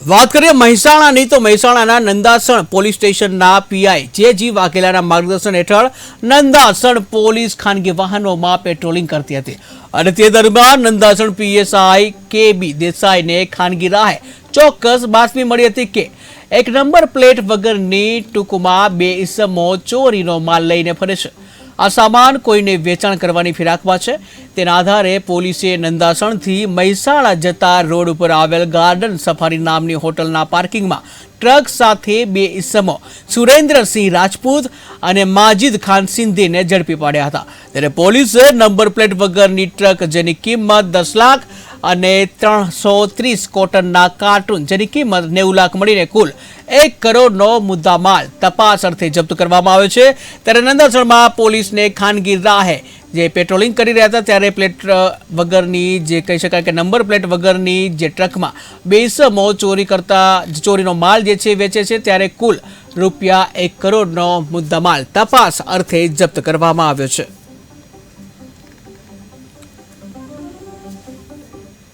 વાત કરીએ મહેસાણાની, તો મહેસાણાના નંદાસણ પોલીસ સ્ટેશનના પીઆઈ જે જી વાઘેલાના માર્ગદર્શન હેઠળ નંદાસણ પોલીસ ખાનગી વાહનોમાં પેટ્રોલિંગ કરતી હતી. અને તે દરમિયાન નંદાસણ પીએસઆઈ કે બી દેસાઈને ખાનગી રાહે ચોક્કસ બાતમી મળી હતી કે, એક નંબર પ્લેટ વગરની ટૂંકમાં બે ઇસમો ચોરીનો માલ લઈને ફરે છે. આ સામાન કોઈને વેચાણ કરવાની ફિરાકમાં છે. તેના આધારે પોલીસે નંદાસણથી મહેસાણા જતા રોડ ઉપર આવેલ ગાર્ડન સફારી નામની હોટલના પાર્કિંગમાં ટ્રક સાથે બે ઇસમો, સુરેન્દ્રસિંહ રાજપૂત અને માજીદ ખાન સિંધીને ઝડપી પાડ્યા હતા. ત્યારે પોલીસે નંબર પ્લેટ વગરની ટ્રક જેની કિંમત દસ લાખ અને ત્રણસો ત્રીસ કોટનના કાર્ટૂન, જેની કિંમત નેવું લાખ મળીને કુલ એક કરોડનો મુદ્દામાલ તપાસ અર્થે જપ્ત કરવામાં આવ્યો છે. ત્યારે નંદાસણમાં પોલીસને ખાનગી રાહે જે પેટ્રોલિંગ કરી રહ્યા હતા, ત્યારે પ્લેટ વગરની જે કહી શકાય કે નંબર પ્લેટ વગરની જે ટ્રકમાં બેસમો ચોરી કરતા, ચોરીનો માલ જે છે વેચે છે, ત્યારે કુલ રૂપિયા એક કરોડનો મુદ્દામાલ તપાસ અર્થે જપ્ત કરવામાં આવ્યો છે.